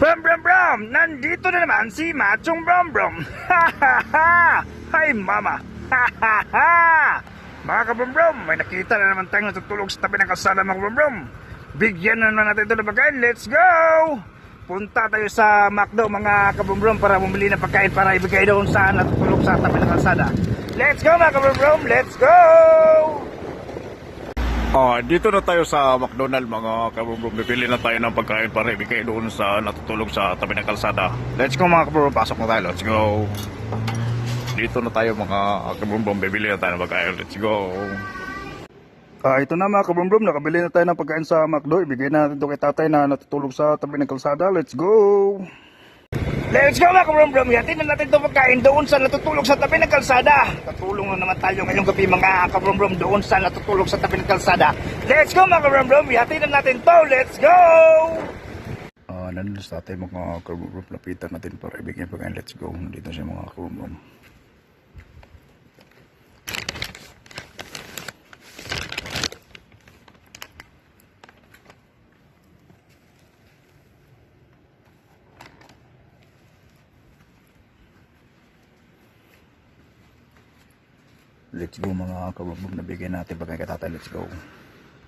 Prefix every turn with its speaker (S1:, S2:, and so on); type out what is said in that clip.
S1: Brum Brum Brum! Nandito na naman si Machong Brum Brum! Ha ha ha! Hi mama! Ha ha ha! Mga kabrum Brum, may nakita na naman tayong natutulog sa tabi ng kalsada mga kabrum Brum. Bigyan na naman natin ito ng pagkain. Let's go! Punta tayo sa McDo mga kabrum Brum para bumili ng pagkain para ibigay doon sa natutulog sa tabi ng kalsada. Let's go mga kabrum Brum! Let's go!
S2: Ah, dito na tayo sa McDonald mga kabubrom. Bibili na tayo ng pagkain para ibigay doon sa natutulog sa tabi ng kalsada. Let's go mga kabubrom. Pasok na tayo. Let's go. Dito na tayo mga kabubrom. Bibili na tayo ng pagkain. Let's go.
S1: Ah, ito na mga kabrumbrum, nakabili na tayo ng pagkain sa McDo. Ibigay na natin ito kay tatay na natutulog sa tabi ng kalsada. Let's go! Let's go mga kabrumbrum! Yatin na natin itong pagkain doon sa natutulog sa tabi ng kalsada. Katulong na naman tayo ngayong gabi mga kabrumbrum doon sa natutulog sa tabi ng kalsada. Let's go mga kabrumbrum! Yatin na natin to! Let's go! Ah, nandun sa tatay mga kabrumbrum. Lapitan natin para ibigay ang pagkain. Let's go. Dito siya mga kabrumbrum. Let's go mga kababog na bigyan natin tatay. Let's go.